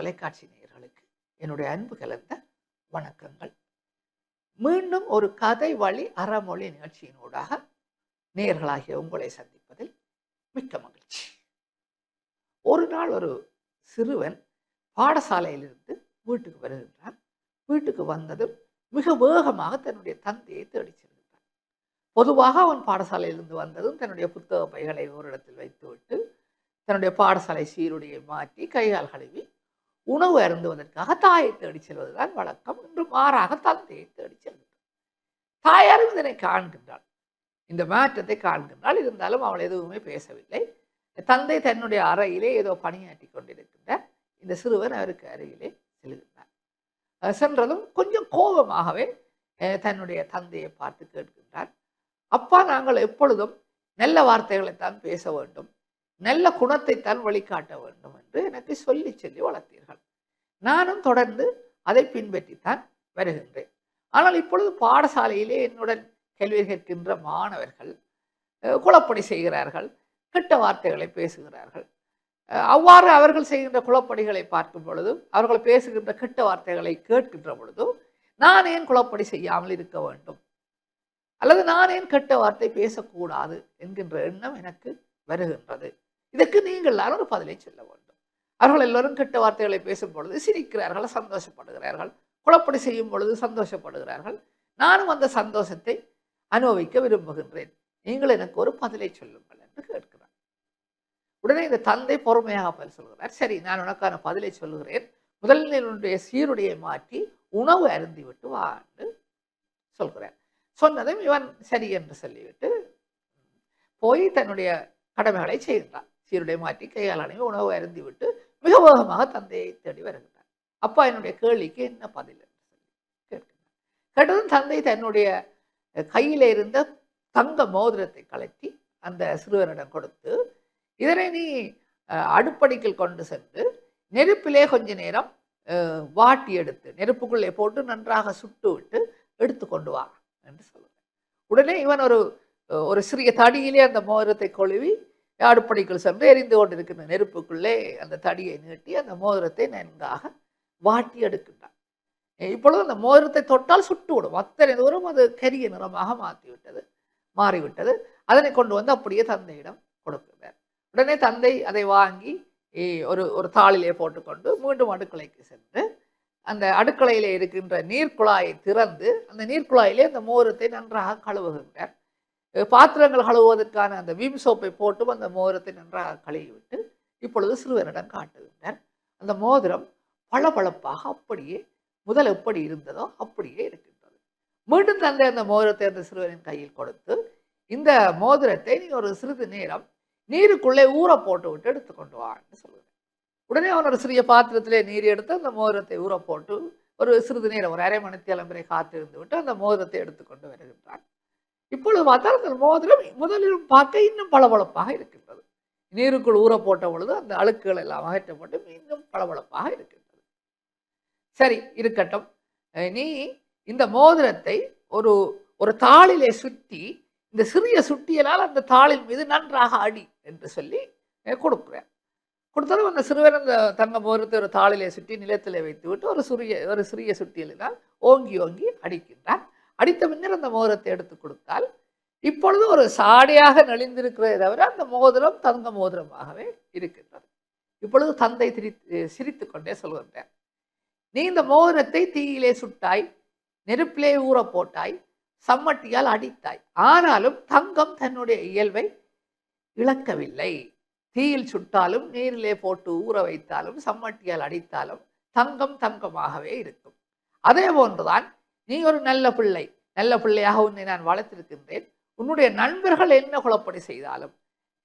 தொலைக்காட்சி நேயர்களுக்கு என்னுடைய அன்பு கலந்த வணக்கங்கள். மீண்டும் ஒரு கதை வழி அறமொழி நிகழ்ச்சியினூடாக நேயர்களாகிய உங்களை சந்திப்பதில் மிக்க மகிழ்ச்சி. ஒரு நாள் ஒரு சிறுவன் பாடசாலையிலிருந்து வீட்டுக்கு வருகின்றான். வீட்டுக்கு வந்ததும் மிக வேகமாக தன்னுடைய தந்தையை தேடிச் செல்கின்றான். பொதுவாக அவன் பாடசாலையிலிருந்து வந்ததும் தன்னுடைய புத்தக பைகளை ஒரு இடத்தில் வைத்துவிட்டு தன்னுடைய பாடசாலை சீருடையை மாற்றி கையால் கழுவி உணவு அருந்துவதற்காக தாயை தேடி செல்வதுதான் வழக்கம். இன்று மாறாக தந்தையை தேடி செல்கிறார் தாயாரும் இதனை காண்கின்றாள். இந்த மாற்றத்தை காண்கின்றாள். இருந்தாலும் அவள் எதுவுமே பேசவில்லை. தந்தை தன்னுடைய அறையிலே ஏதோ பணியாற்றி கொண்டிருக்கின்ற இந்த சிறுவன் அவருக்கு அருகிலே செல்கின்றார். சென்றதும் கொஞ்சம் கோபமாகவே தன்னுடைய தந்தையை பார்த்து கேட்கின்றார். அப்பா நாங்கள் எப்பொழுதும் நல்ல வார்த்தைகளைத்தான் பேச வேண்டும். நல்ல குணத்தைத்தான் வழிகாட்ட வேண்டும் என்று எனக்கு சொல்லி சொல்லி வளர்த்தீர்கள். நானும் தொடர்ந்து அதை பின்பற்றித்தான் வருகின்றேன். ஆனால் இப்பொழுது பாடசாலையிலே என்னுடன் கேள்வி கேட்கின்ற மாணவர்கள் அஹ், குழப்படி செய்கிறார்கள் கெட்ட வார்த்தைகளை பேசுகிறார்கள். அவ்வாறு அவர்கள் செய்கின்ற குழப்படிகளை பார்க்கும் பொழுதும் அவர்கள் பேசுகின்ற கெட்ட வார்த்தைகளை கேட்கின்ற பொழுதும் நான் ஏன் குழப்படி செய்யாமல் இருக்க வேண்டும்? அல்லது நான் ஏன் கெட்ட வார்த்தை பேசக்கூடாது? என்கின்ற எண்ணம் எனக்கு வருகின்றது. இதற்கு நீங்கள் எல்லாரும் ஒரு பதிலை சொல்ல வேண்டும். அவர்கள் எல்லோரும் கெட்ட வார்த்தைகளை பேசும் பொழுது சிரிக்கிறார்கள் சந்தோஷப்படுகிறார்கள். குழப்படி செய்யும் பொழுது சந்தோஷப்படுகிறார்கள். நானும் அந்த சந்தோஷத்தை அனுபவிக்க விரும்புகின்றேன். நீங்கள் எனக்கு ஒரு பதிலை சொல்லுங்கள் என்று கேட்கிறார். உடனே இந்த தந்தை பொறுமையாக பதில் சொல்கிறார். சரி நான் உனக்கான பதிலை சொல்லுகிறேன். முதலில் என்னுடைய சீருடையை மாற்றி உணவு அருந்திவிட்டு வா என்று சொல்கிறார். சொன்னதும் இவன் சரி என்று சொல்லிவிட்டு போய் தன்னுடைய கடமைகளை செய்கின்றான் சீருடை மாற்றி கையால் அணிவி உணவு அருந்தி விட்டு மிக வேகமாக தந்தையை தேடி வருகிறார். அப்பா என்னுடைய கேள்விக்கு என்ன பதில் என்று சொல்லி கேட்கிறார். கேட்டதும் தந்தை தன்னுடைய கையில இருந்த தங்க மோதிரத்தை கலட்டி அந்த சிறுவனிடம் கொடுத்து இதனை நீ அடுப்படிக்கில் கொண்டு சென்று நெருப்பிலே கொஞ்ச நேரம் வாட்டி எடுத்து நெருப்புக்குள்ளே போட்டு நன்றாக சுட்டு விட்டு எடுத்து கொண்டு வா என்று சொல்லுவேன் உடனே இவன் ஒரு ஒரு சிறிய தடியிலே அந்த மோதிரத்தை கொழுவி அடுப்படிக்குள் சென்று எரிந்து கொண்டிருக்கின்ற நெருப்புக்குள்ளே அந்த தடியை நீட்டி அந்த மோதிரத்தை நன்காக வாட்டி எடுக்கின்றான். இப்பொழுது அந்த மோதிரத்தை தொட்டால் சுட்டு விடும். அத்தனை தூரம் அது கரிய நிறமாக மாற்றி விட்டது மாறிவிட்டது. அதனை கொண்டு வந்து அப்படியே தந்தையிடம் கொடுக்கிறார். உடனே தந்தை அதை வாங்கி ஏ, ஒரு ஒரு தாளிலே போட்டுக்கொண்டு மீண்டும் அடுக்கலைக்கு சென்று அந்த அடுக்கலையில் இருக்கின்ற நீர்க்குழாயை திறந்து அந்த நீர்க்குழாயிலே அந்த மோதிரத்தை நன்றாக கழுவுகின்றார். பாத்திரங்கள் கழுவுவதற்கான அந்த வீம் சோப்பை போட்டும் அந்த மோதிரத்தை நன்றாக கழுவிவிட்டு இப்பொழுது சிறுவனிடம் காட்டுகின்றார் அந்த மோதிரம் பளபளப்பாக அப்படியே முதல் எப்படி இருந்ததோ அப்படியே இருக்கின்றது. மீண்டும் தந்தை அந்த மோதிரத்தை அந்த சிறுவனின் கையில் கொடுத்து இந்த மோதிரத்தை நீ ஒரு சிறிது நேரம் நீருக்குள்ளே ஊற போட்டு விட்டு எடுத்துக்கொண்டு வான்னு சொல்லுவேன் உடனே அவன் ஒரு சிறிய பாத்திரத்திலே நீர் எடுத்து அந்த மோதிரத்தை ஊற போட்டு ஒரு சிறிது நேரம் ஒரு அரை மணித்தியாலம் வரை காத்திருந்து விட்டு அந்த மோதிரத்தை எடுத்துக்கொண்டு வருகின்றான். இப்பொழுது பார்த்தால் அந்த மோதிரம் முதலில் பார்க்க இன்னும் பளபளப்பாக இருக்கின்றது. நீருக்குள் ஊற போட்ட பொழுது அந்த அழுக்குகள் எல்லாம் அகற்றப்பட்டு இன்னும் பளபளப்பாக இருக்கின்றது. சரி இருக்கட்டும். நீ இந்த மோதிரத்தை ஒரு ஒரு தாளிலே சுற்றி இந்த சிறிய சுட்டியலால் அந்த தாளின் மீது நன்றாக அடி என்று சொல்லி கொடுக்குறேன் கொடுத்தாலும் அந்த சிறுவர் அந்த தங்க மோதிரத்தை ஒரு தாளிலே சுற்றி நிலத்திலே வைத்து விட்டு ஒரு சிறிய ஒரு சிறிய சுட்டியலினால் ஓங்கி ஓங்கி அடிக்கின்றான் அடித்த பின்னர் அந்த மோதிரத்தை எடுத்து கொடுத்தால் இப்பொழுது ஒரு சாடையாக நெளிந்திருக்கிறதே தவிர அந்த மோதிரம் தங்க மோதிரமாகவே இருக்கின்றது. இப்பொழுது தந்தை திரி சிரித்து கொண்டே சொல்கின்றார். நீ இந்த மோதிரத்தை தீயிலே சுட்டாய் நெருப்பிலே ஊற போட்டாய் சம்மட்டியால் அடித்தாய். ஆனாலும் தங்கம் தன்னுடைய இயல்பை இழக்கவில்லை. தீயில் சுட்டாலும் நீரிலே போட்டு ஊற வைத்தாலும் சம்மட்டியால் அடித்தாலும் தங்கம் தங்கமாகவே இருக்கும். அதே போன்றுதான் நீ ஒரு நல்ல பிள்ளை நல்ல பிள்ளையாக உன்னை நான் வளர்த்திருக்கின்றேன். உன்னுடைய நண்பர்கள் என்ன குழப்படி செய்தாலும்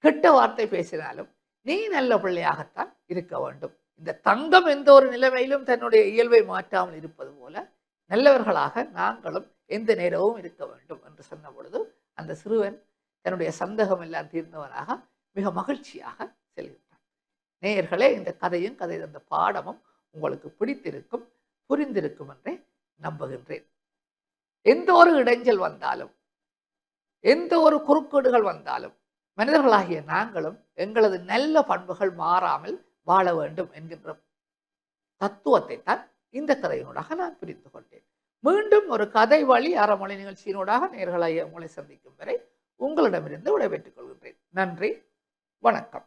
கெட்ட வார்த்தை பேசினாலும் நீ நல்ல பிள்ளையாகத்தான் இருக்க வேண்டும். இந்த தங்கம் எந்த ஒரு நிலைமையிலும் தன்னுடைய இயல்பை மாற்றாமல் இருப்பது போல நல்லவர்களாக நாங்களும் எந்த நேரமும் இருக்க வேண்டும் என்று சொன்ன பொழுது அந்த சிறுவன் தன்னுடைய சந்தேகம் எல்லாம் தீர்ந்தவனாக மிக மகிழ்ச்சியாக செல்கின்றான். நேயர்களே இந்த கதையும் கதை தந்த பாடமும் உங்களுக்கு பிடித்திருக்கும் புரிந்திருக்கும் என்றே நம்புகின்றேன். எந்த ஒரு இடைஞ்சல் வந்தாலும் எந்த ஒரு குறுக்கீடுகள் வந்தாலும் மனிதர்களாகிய நாங்களும் எங்களது நல்ல பண்புகள் மாறாமல் வாழ வேண்டும் என்கின்ற தத்துவத்தை தான் இந்த கதையினூடாக நான் புரிந்து கொண்டேன். மீண்டும் ஒரு கதை வழி அறமொழி நிகழ்ச்சியினூடாக நேர்களாகிய உங்களை சந்திக்கும் வரை உங்களிடமிருந்து விடைபெற்றுக் கொள்கின்றேன். நன்றி வணக்கம்.